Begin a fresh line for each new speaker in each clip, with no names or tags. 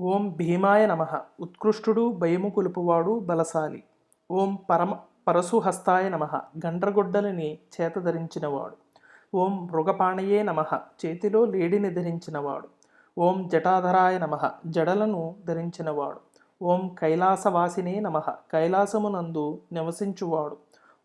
ఓం భీమాయ నమ. ఉత్కృష్టుడు భయము కులుపువాడు బలశాలి. ఓం పరమ పరశుహస్తాయ నమ. గండ్రగొడ్డలిని చేత ధరించినవాడు. ఓం మృగపాణయే నమ. చేతిలో లేడిని ధరించినవాడు. ఓం జటాధరాయ నమ. జడలను ధరించినవాడు. ఓం కైలాసవాసినే నమ. కైలాసమునందు నివసించువాడు.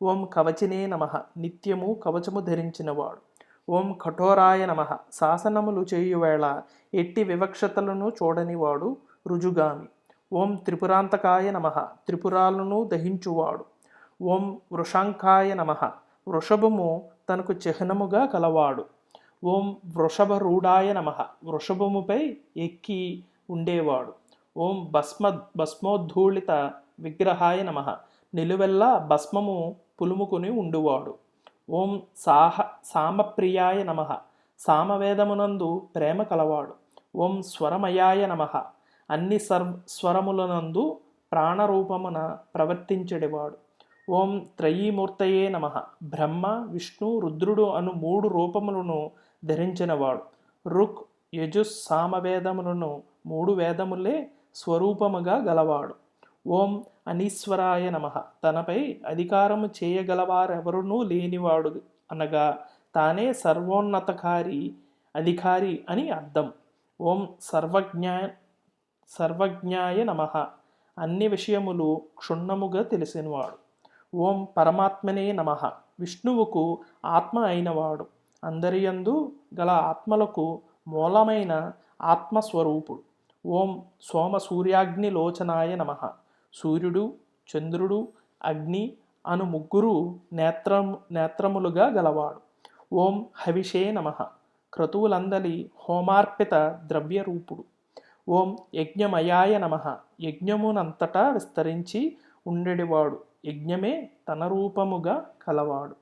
ఓం కవచినే నమ. నిత్యము కవచము ధరించినవాడు. ఓం కఠోరాయ నమ. శాసనములు చేయువేళ ఎట్టి వివక్షతలను చూడనివాడు రుజుగామి. ఓం త్రిపురాంతకాయ నమ. త్రిపురాలను దహించువాడు. ఓం వృషాంకాయ నమ. వృషభము తనకు చిహ్నముగా కలవాడు. ఓం వృషభరూఢాయ నమ. వృషభముపై ఎక్కి ఉండేవాడు. ఓం భస్మ భస్మోద్ధూళిత విగ్రహాయ నమ. నిలువెల్లా భస్మము పులుముకుని ఉండువాడు. ఓం సాహ సామప్రియాయ నమ. సామవేదమునందు ప్రేమ కలవాడు. ఓం స్వరమయాయ నమ. అన్ని సర్వ స్వరములనందు ప్రాణరూపమున ప్రవర్తించెడివాడు. ఓం త్రయీమూర్తయే నమ. బ్రహ్మ విష్ణు రుద్రుడు అను మూడు రూపములను ధరించినవాడు. రుక్ యజుస్ సామవేదములను మూడు వేదములే స్వరూపముగా గలవాడు. ఓం అనీశ్వరాయ నమ. తనపై అధికారము చేయగలవారెవరునూ లేనివాడు అనగా తానే సర్వోన్నతకారి అధికారి అని అర్థం. ఓం సర్వజ్ఞా సర్వజ్ఞాయ నమ. అన్ని విషయములు క్షుణ్ణముగా తెలిసినవాడు. ఓం పరమాత్మనే నమ. విష్ణువుకు ఆత్మ అయినవాడు. అందరియందు గల ఆత్మలకు మూలమైన ఆత్మస్వరూపుడు. ఓం సోమ సూర్యాగ్ని లోచనాయ నమ. సూర్యుడు చంద్రుడు అగ్ని అను ముగ్గురు నేత్రం నేత్రములుగా గలవాడు. ఓం హవిషే నమ. క్రతువులందలి హోమార్పిత ద్రవ్యరూపుడు. ఓం యజ్ఞమయాయ నమ. యజ్ఞమునంతటా విస్తరించి ఉండేవాడు యజ్ఞమే తన రూపముగా కలవాడు.